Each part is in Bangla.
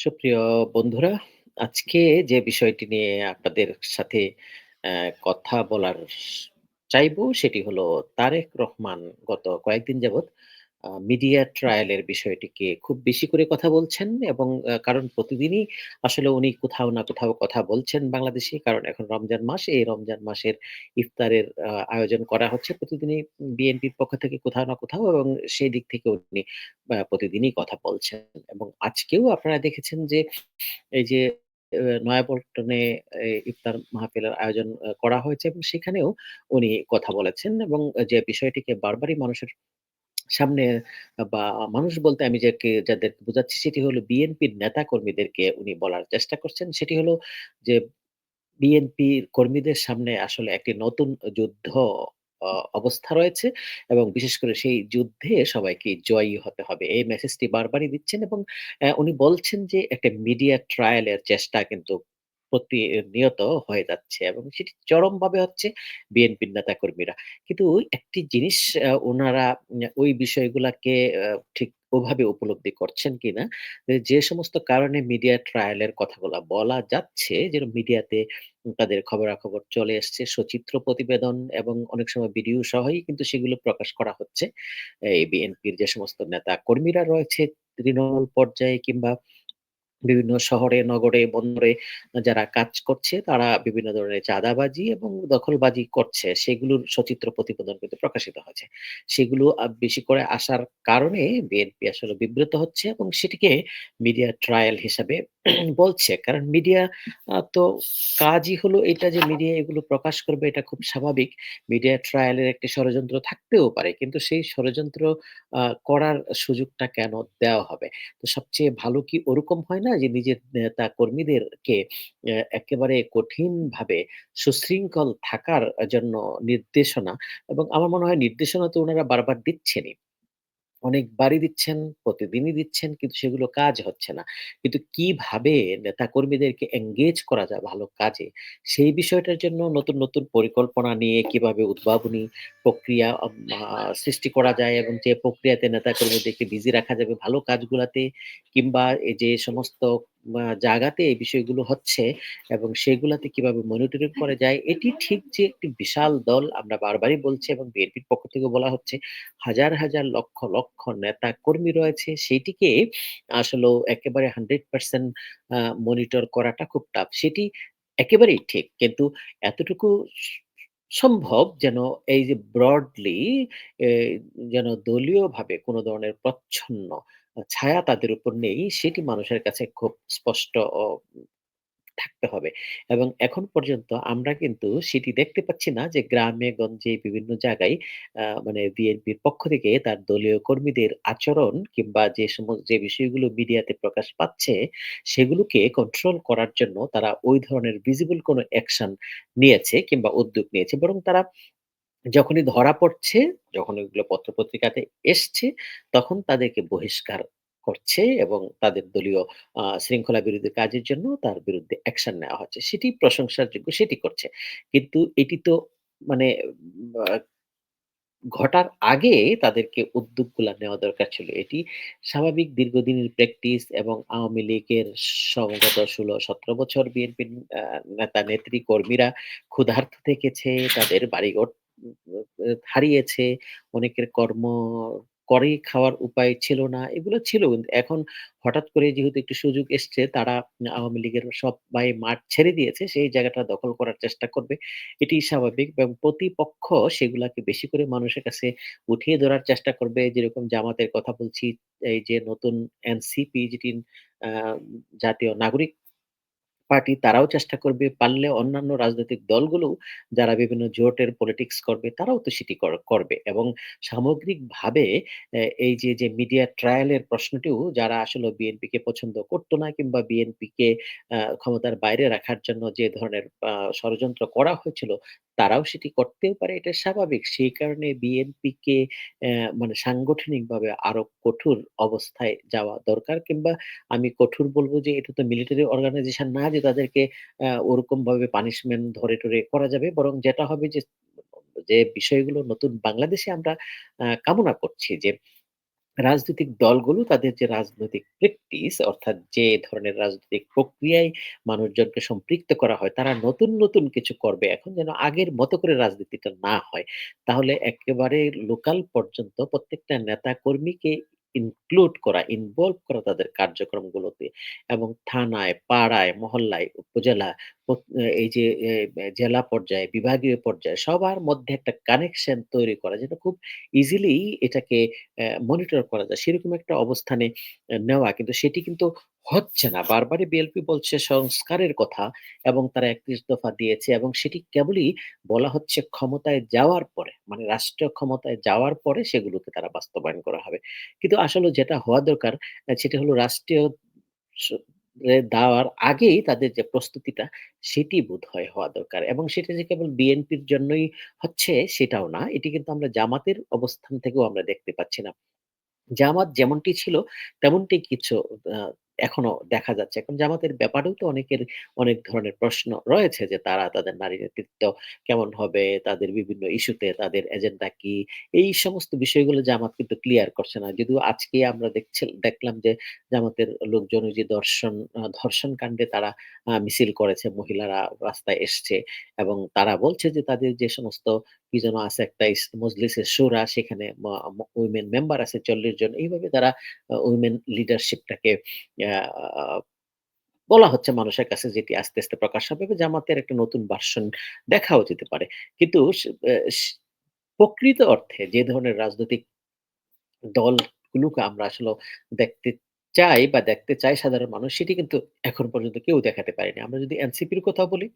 সুপ্রিয় বন্ধুরা, আজকে যে বিষয়টি নিয়ে আপনাদের সাথে কথা বলার চাইব সেটি হলো তারেক রহমান গত কয়েকদিন যাবত মিডিয়া ট্রায়াল এর বিষয়টিকে খুব বেশি করে কথা বলছেন এবং কারণ প্রতিদিনই আসলে উনি কোথাও না কোথাও কথা বলছেন বাংলাদেশে। কারণ এখন রমজান মাস। এই রমজান মাসের ইফতারের, আ আয়োজন করা হচ্ছে প্রতিদিনই বিএনপির পক্ষ থেকে কোথাও না কোথাও এবং সেই দিক থেকে উনি, আ প্রতিদিনই কথা বলছেন এবং আজকেও আপনারা দেখেছেন যে, এই যে নয়াপল্টনে, এ ইফতার মাহফিলের আয়োজন করা হয়েছে এবং সেখানেও উনি কথা বলেছেন এবং যে বিষয়টিকে বারবারই মানুষের সামনে বা মানুষ বলতে আমি যাকে যাদের বোঝাচ্ছি সেটি হলো বিএনপির নেতাকর্মীদেরকে উনি বলার চেষ্টা করছেন। সেটি হলো যে, বিএনপির কর্মীদের সামনে আসলে একটি নতুন যুদ্ধ অবস্থা রয়েছে এবং বিশেষ করে সেই যুদ্ধে সবাইকে জয়ী হতে হবে। এই মেসেজটি বারবারই দিচ্ছেন এবং উনি বলছেন যে, একটা মিডিয়া ট্রায়ালের চেষ্টা কিন্তু প্রতিনিয়ত হয়ে যাচ্ছে এবং সেটি চরমভাবে হচ্ছে বিএনপির নেতা কর্মীরা কিন্তু একটি জিনিস ওনারা ওই বিষয়গুলাকে ঠিক ওভাবে উপলব্ধি করছেন কিনা, যে যে সমস্ত কারণে মিডিয়া ট্রায়ালের কথাগুলো বলা যাচ্ছে, যেন মিডিয়াতে তাদের খবরাখবর চলে এসছে, সচিত্র প্রতিবেদন এবং অনেক সময় ভিডিও সহই কিন্তু সেগুলো প্রকাশ করা হচ্ছে। এই বিএনপির যে সমস্ত নেতা কর্মীরা রয়েছে তৃণমূল পর্যায়ে কিংবা বিভিন্ন শহরে, নগরে, বন্দরে যারা কাজ করছে তারা বিভিন্ন ধরনের চাঁদাবাজি এবং দখলবাজি করছে। সেগুলোর সচিত্র প্রতিবেদন কিন্তু প্রকাশিত হয়েছে। সেগুলো বেশি করে আসার কারণে বিএনপি আসলে বিব্রত হচ্ছে এবং সেটিকে মিডিয়া ট্রায়াল হিসাবে বলছে। কারণ মিডিয়া তো কাজই হলো এটা যে মিডিয়া এগুলো প্রকাশ করবে এটা খুব স্বাভাবিক। মিডিয়া ট্রায়াল এর একটি ষড়যন্ত্র থাকতেও পারে। কিন্তু সেই ষড়যন্ত্র করার সুযোগটা কেন দেওয়া হবে? তো সবচেয়ে ভালো কি ওরকম হয় না যে নিজের তা কর্মীদেরকে একেবারে একেবারে কঠিনভাবে সুশৃঙ্খল থাকার জন্য নির্দেশনা এবং আমার মনে হয় নির্দেশনা তো ওনারা বারবার দিচ্ছেনই। অনেকবারই দিচ্ছেন, প্রতিদিনই দিচ্ছেন কিন্তু সেগুলো কাজ হচ্ছে না। কিন্তু কীভাবে নেতাকর্মীদেরকে এঙ্গেজ করা যায় ভালো কাজে, সেই বিষয়টার জন্য নতুন, নতুন পরিকল্পনা নিয়ে কীভাবে উদ্ভাবনী প্রক্রিয়া সৃষ্টি করা যায় এবং যে প্রক্রিয়াতে নেতাকর্মীদেরকে বিজি রাখা যাবে ভালো কাজগুলাতে কিংবা এই যে সমস্ত জায়গাতে এই বিষয়গুলো হচ্ছে এবং সেগুলাতে কীভাবে মনিটরিং করা যায়, এটি ঠিক যে একটি বিশাল দল আমরা বারবারই বলছি এবং বিএনপির পক্ষ থেকে বলা হচ্ছে হাজার, হাজার লক্ষ, লক্ষ নেতা কর্মী রয়েছে সেটিকে আসলেও একেবারে 100% আ মনিটর করাটা খুব টাফ। সেটি একেবারেই ঠিক। কিন্তু এতটুকু সম্ভব যেন এই যে ব্রডলি যেন দলীয়ভাবে কোনো ধরনের প্রচ্ছন্ন ছায়া তাদের উপর নেই সেটি মানুষের কাছে খুব স্পষ্ট অ থাকতে হবে। এবং এখন পর্যন্ত আমরা কিন্তু সেটি দেখতে পাচ্ছি না যে গ্রামে গঞ্জে বিভিন্ন জায়গায় আ মানে বিএনপির পক্ষ থেকে তার দলীয় কর্মীদের আচরণ কিংবা যে সম যে বিষয়গুলো মিডিয়াতে প্রকাশ পাচ্ছে, সেগুলোকে কন্ট্রোল করার জন্য তারা ওই ধরনের ভিজিবল কোনো অ্যাকশন নিয়েছে কিংবা উদ্যোগ নিয়েছে। বরং তারা যখনই ধরা পড়ছে, যখন ওইগুলো পত্র-পত্রিকাতে এসছে, তখন তাদেরকে বহিষ্কার করছে এবং তাদের দলীয় শৃঙ্খলা বিরোধী কাজের জন্য তার বিরুদ্ধে অ্যাকশন নেওয়া হচ্ছে। সেটি প্রশংসার যোগ্য, সেটি করছে। কিন্তু এটি তো মানে ঘটার আগে তাদেরকে উদ্যোগগুলা নেওয়া দরকার ছিল। এটি স্বাভাবিক দীর্ঘদিনের প্র্যাকটিস এবং আওয়ামী লীগের সমগত ১৬-১৭ বছর বিএনপির আ নেতা-নেত্রী, কর্মীরা ক্ষুধার্ত থেকেছে, তাদের বাড়িঘর হারিয়েছে, অনেকের কর্ম করেই খাওয়ার উপায় ছিল না। এগুলো ছিল কিন্তু এখন হঠাৎ করে যেহেতু একটু সুযোগ এসছে তারা আওয়ামী লীগের সবাই মাঠ ছেড়ে দিয়েছে, সেই জায়গাটা দখল করার চেষ্টা করবে। এটি স্বাভাবিক এবং প্রতিপক্ষ সেগুলাকে বেশি করে মানুষের কাছে উঠিয়ে ধরার চেষ্টা করবে। যেরকম জামাতের কথা বলছি, এই যে নতুন এনসিপি যেটি জাতীয় নাগরিক পার্টি তারাও চেষ্টা করবে পারলে অন্যান্য রাজনৈতিক দলগুলোও যারা বিভিন্ন জোটের পলিটিক্স করবে তারাও তো সেটি করবে এবং সামগ্রিকভাবে এই যে, যে মিডিয়া ট্রায়াল এর প্রশ্নটিও যারা আসলে বিএনপিকে পছন্দ করত না কিংবা বিএনপিকে ক্ষমতার বাইরে রাখার জন্য যে ধরনের ষড়যন্ত্র করা হয়েছিল, তারাও সেটি করতেও পারে এটা স্বাভাবিক। সেই কারণে বিএনপিকে মানে সাংগঠনিকভাবে আরও কঠোর অবস্থায় যাওয়া দরকার কিংবা আমি কঠোর বলব যে এটা তো মিলিটারি অর্গানাইজেশন না যে তাদেরকে আ ওরকমভাবে পানিশমেন্ট ধরে-টরে করা যাবে। বরং যেটা হবে যে, যে বিষয়গুলো নতুন বাংলাদেশে আমরা কামনা করছি যে রাজনৈতিক দলগুলো তাদের যে রাজনৈতিক প্র্যাকটিস অর্থাৎ যে ধরনের রাজনৈতিক প্রক্রিয়ায় মানুষজনকে সম্পৃক্ত করা হয়, তারা নতুন, নতুন কিছু করবে এখন যেন আগের মতো করে রাজনীতিটা না হয়। তাহলে একেবারে লোকাল পর্যন্ত প্রত্যেকটা নেতা কর্মীকে ইনক্লুড করা, ইনভলভ করা তাদের কার্যক্রমগুলোতে এবং থানায়, পাড়ায়, মহল্লায়, উপজেলা এই যে জেলা পর্যায়ে, বিভাগীয় পর্যায়ে সবার মধ্যে একটা কানেকশন তৈরি করা যেটা খুব ইজিলি এটাকে মনিটর করা যায়। সেরকম একটা অবস্থানে নেওয়া কিন্তু সেটি কিন্তু হচ্ছে না। বারবারই বিএলপি বলছে সংস্কারের কথা এবং তারা ৩১ দফা দিয়েছে এবং সেটি কেবলই বলা হচ্ছে ক্ষমতায় যাওয়ার পরে, মানে রাষ্ট্রীয় ক্ষমতায় যাওয়ার পরে সেগুলোকে তারা বাস্তবায়ন করা হবে। কিন্তু আসলে যেটা হওয়া দরকার সেটা হলো রাষ্ট্রীয় দেওয়ার আগেই তাদের যে প্রস্তুতিটা সেটি বোধ হয় হওয়া দরকার এবং সেটা যে কেবল বিএনপির জন্যই হচ্ছে সেটাও না। এটি কিন্তু আমরা জামাতের অবস্থান থেকেও আমরা দেখতে পাচ্ছি না। জামাত যেমনটি ছিল তেমনটি কিছু এখনও দেখা যাচ্ছে। এখন জামাতের ব্যাপারেও তো অনেকের অনেক ধরনের প্রশ্ন রয়েছে যে তারা তাদের নারী নেতৃত্ব কেমন হবে? তাদের বিভিন্ন ইস্যুতে তাদের এজেন্ডা কি? এই সমস্ত বিষয়গুলো জামাত কিন্তু ক্লিয়ার করছে না। যদিও আজকে আমরা দেখছি, দেখলাম যে জামাতের লোকজন যে দর্শন ধর্ষণ কাণ্ডে তারা মিছিল করেছে। মহিলারা রাস্তায় এসছে এবং তারা বলছে যে তাদের যে সমস্ত কি যেন আছে একটা মজলিসের মজলিসে শুরা সেখানে উইমেন মেম্বার আছে ৪০ জন। এইভাবে তারা উইমেন লিডারশিপটাকে বলা হচ্ছে মানুষের কাছে যেটি আস্তে, আস্তে প্রকাশ হবে। জামাতের একটা নতুন ভার্সন দেখাও যেতে পারে। কিন্তু প্রকৃত অর্থে যে ধরনের রাজনৈতিক দলগুলোকে আমরা আসলে দেখতে চাই বা দেখতে চাই সাধারণ মানুষ সেটি কিন্তু এখন পর্যন্ত কেউ দেখাতে পারেনি। আমরা যদি এনসিপির কথা বলি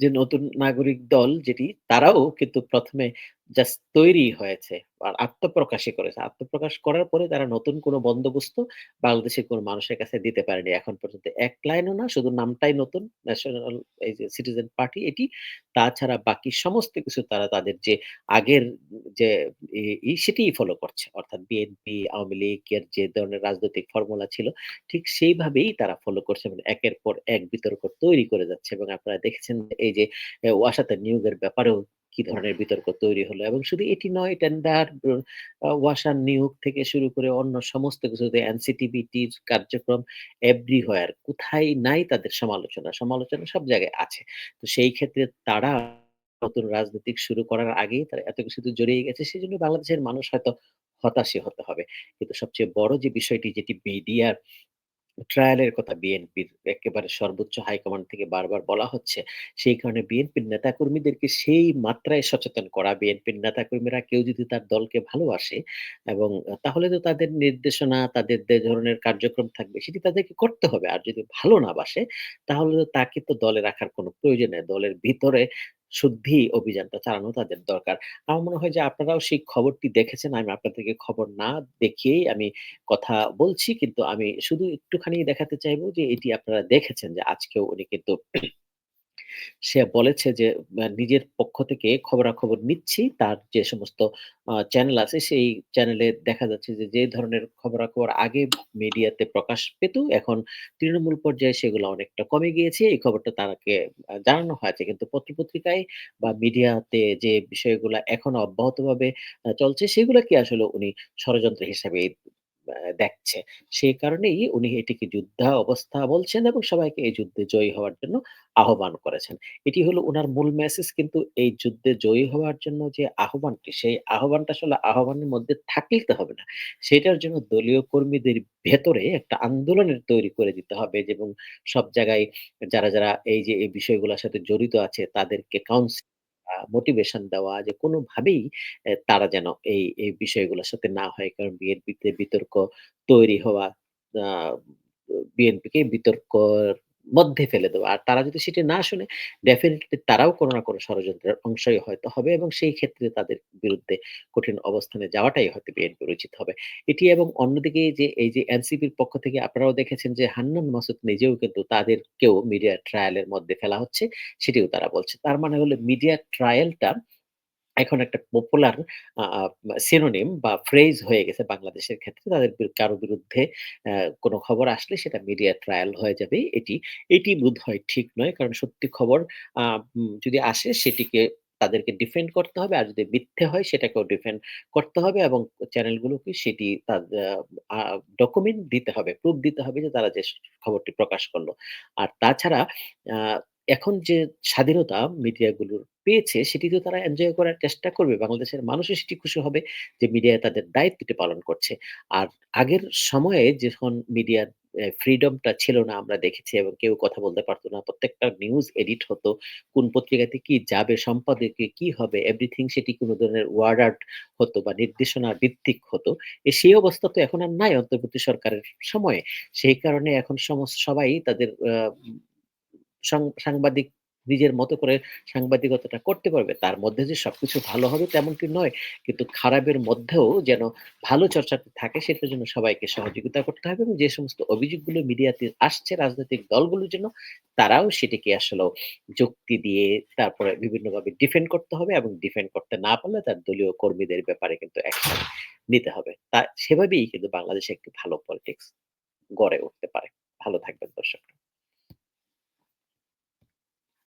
যে নতুন নাগরিক দল যেটি, তারাও কিন্তু ১ম এ জাস্ট তৈরি হয়েছে। আর আত্মপ্রকাশই করেছে। আত্মপ্রকাশ করার পরে তারা নতুন কোন বন্দোবস্ত বাংলাদেশের কোন মানুষের কাছে দিতে পারেনি। এখন পর্যন্ত এক লাইনও না, শুধু নামটাই নতুন। ন্যাশনাল এই যে সিটিজেন পার্টি এটি। তাছাড়া বাকি সমস্ত কিছু তারা তাদের যে আগের যে ই সেটিই ফলো করছে। অর্থাৎ বিএনপি, আওয়ামী লীগের যে ধরনের রাজনৈতিক ফর্মুলা ছিল, ঠিক সেইভাবেই তারা ফলো করছে এবং একের পর এক বিতর্ক তৈরি করে যাচ্ছে এবং আপনারা দেখেছেন এই যে ওয়াসাতে নিয়োগের ব্যাপারেও কি ধরনের বিতর্ক তৈরি হলো এবং শুধু এটি নয় টেন্ডার ওয়াসার নিয়োগ থেকে শুরু করে অন্য সমস্ত কিছুতে এনসিটিবিটির কার্যক্রম এভরিহোয়ার কোথায় নাই তাদের সমালোচনা। সমালোচনা সব জায়গায় আছে। তো সেই ক্ষেত্রে তারা নতুন রাজনীতিক শুরু করার আগেই তারা এত কিছুতে জড়িয়ে গেছে, সেজন্য বাংলাদেশের মানুষ হয়তো হতাশই হতে হবে। কিন্তু সবচেয়ে বড় যে বিষয়টি, যেটি মিডিয়ার ট্রায়াল এর কথা বিএনপির একেবারে সর্বোচ্চ হাইকমান্ড থেকে বারবার বলা হচ্ছে। সেই কারণে বিএনপির নেতাকর্মীদেরকে সেই মাত্রায় সচেতন করা। বিএনপির নেতাকর্মীরা কেউ যদি তার দলকে ভালোবাসে এবং তাহলে তো তাদের নির্দেশনা, তাদের যে ধরনের কার্যক্রম থাকবে সেটি তাদেরকে করতে হবে। আর যদি ভালো না বাসে তাহলে তো তাকে তো দলে রাখার কোনো প্রয়োজন নেই। দলের ভিতরে শুদ্ধি অভিযানটা চালানো তাদের দরকার। আমার মনে হয় যে আপনারাও সেই খবরটি দেখেছেন। আমি আপনাদেরকে খবর না দেখিয়েই আমি কথা বলছি। কিন্তু আমি শুধু একটুখানি দেখাতে চাইব যে এটি আপনারা দেখেছেন যে আজকেও উনি কিন্তু সে বলেছে যে নিজের পক্ষ থেকে খবরাখবর নিচ্ছি। তার যে সমস্ত চ্যানেল আছে সেই চ্যানেলে দেখা যাচ্ছে যে, যে ধরনের খবরাখবর আগে মিডিয়াতে প্রকাশ পেত, এখন তৃণমূল পর্যায়ে সেগুলো অনেকটা কমে গিয়েছে। এই খবরটা তাকে জানানো হয়েছে। কিন্তু পত্র-পত্রিকায় বা মিডিয়াতে যে বিষয়গুলা এখন অব্যাহতভাবে চলছে সেগুলাকে আসলে উনি ষড়যন্ত্র হিসাবেই আ দেখছে। সেই কারণেই উনি এটিকে যুদ্ধা অবস্থা বলছেন এবং সবাইকে এই যুদ্ধে জয়ী হওয়ার জন্য আহ্বান করেছেন। এটি হলো উনার মূল মেসেজ কিন্তু এই যুদ্ধে জয়ী হওয়ার জন্য যে আহ্বানটি, সেই আহ্বানটা আসলে আহ্বানের মধ্যে থাকলেই তো হবে না। সেটার জন্য দলীয় কর্মীদের ভেতরে একটা আন্দোলনের তৈরি করে দিতে হবে এবং সব জায়গায় যারা, যারা এই যে এই বিষয়গুলোর সাথে জড়িত আছে তাদেরকে কাউন্সিল মোটিভেশন দেওয়া যে কোনোভাবেই তারা যেন এই, এই বিষয়গুলোর সাথে না হয়। কারণ বিএনপিতে বিতর্ক তৈরি হওয়া বিএনপিকে বিতর্কর মধ্যে ফেলে দেওয়া। আর তারা যদি সেটি না শোনে ডেফিনিটলি তারাও কোন না কোন ষড়যন্ত্রের অংশই হয়তো হবে এবং সেই ক্ষেত্রে তাদের বিরুদ্ধে কঠিন অবস্থানে যাওয়াটাই হয়তো বিএনপির উচিত হবে। এটি এবং অন্যদিকে যে এই যে এনসিপির পক্ষ থেকে আপনারাও দেখেছেন যে হান্নান মাসুদ নিজেও কিন্তু তাদেরকেও মিডিয়া ট্রায়াল এর মধ্যে ফেলা হচ্ছে, সেটিও তারা বলছে। তার মানে হলো মিডিয়া ট্রায়ালটা এখন একটা পপুলার সিনোনিম বা ফ্রেজ হয়ে গেছে বাংলাদেশের ক্ষেত্রে। তাদের কারও বিরুদ্ধে কোনো খবর আসলে সেটা মিডিয়া ট্রায়াল হয়ে যাবে এটি। এটি বোধহয় ঠিক নয়। কারণ সত্যি খবর যদি আসে সেটিকে তাদেরকে ডিফেন্ড করতে হবে। আর যদি মিথ্যে হয় সেটাকেও ডিফেন্ড করতে হবে এবং চ্যানেলগুলোকে সেটি ডকুমেন্ট দিতে হবে। প্রুফ দিতে হবে যে তারা যে খবরটি প্রকাশ করল আর তাছাড়া এখন যে স্বাধীনতা মিডিয়াগুলোর পেয়েছে সেটি তো তারা এনজয় করার চেষ্টা করবে। বাংলাদেশের মানুষও সেটি খুশি হবে যে মিডিয়া তাদের দায়িত্বটি পালন করছে। আর আগের সময়ে যখন মিডিয়ার ফ্রিডমটা ছিল না আমরা দেখেছি এবং কেউ কথা বলতে পারতো না। প্রত্যেকটা নিউজ এডিট হতো। কোন পত্রিকাতে কি যাবে, সম্পাদকে কি হবে, এভরিথিং সেটি কোনো ধরনের ওয়ার্ড আর্ট হতো বা নির্দেশনা ভিত্তিক হতো। এ সেই অবস্থা তো এখন আর নাই অন্তর্বর্তী সরকারের সময়ে। সেই কারণে এখন সমস সবাই তাদের সাংবাদিক নিজের মতো করে সাংবাদিকতাটা করতে পারবে। তার মধ্যে যে সবকিছু ভালো হবে তেমনটি নয়। কিন্তু খারাপের মধ্যেও যেন ভালো চর্চা থাকে সেটার জন্য সবাইকে সহযোগিতা করতে হবে এবং যে সমস্ত অভিযোগগুলো মিডিয়াতে আসছে, রাজনৈতিক দলগুলোর জন্য, তারাও সেটিকে আসলেও যুক্তি দিয়ে তারপরে বিভিন্নভাবে ডিফেন্ড করতে হবে এবং ডিফেন্ড করতে না পারলে তার দলীয় কর্মীদের ব্যাপারে কিন্তু অ্যাকশন নিতে হবে। তা সেভাবেই কিন্তু বাংলাদেশে একটি ভালো পলিটিক্স গড়ে উঠতে পারে।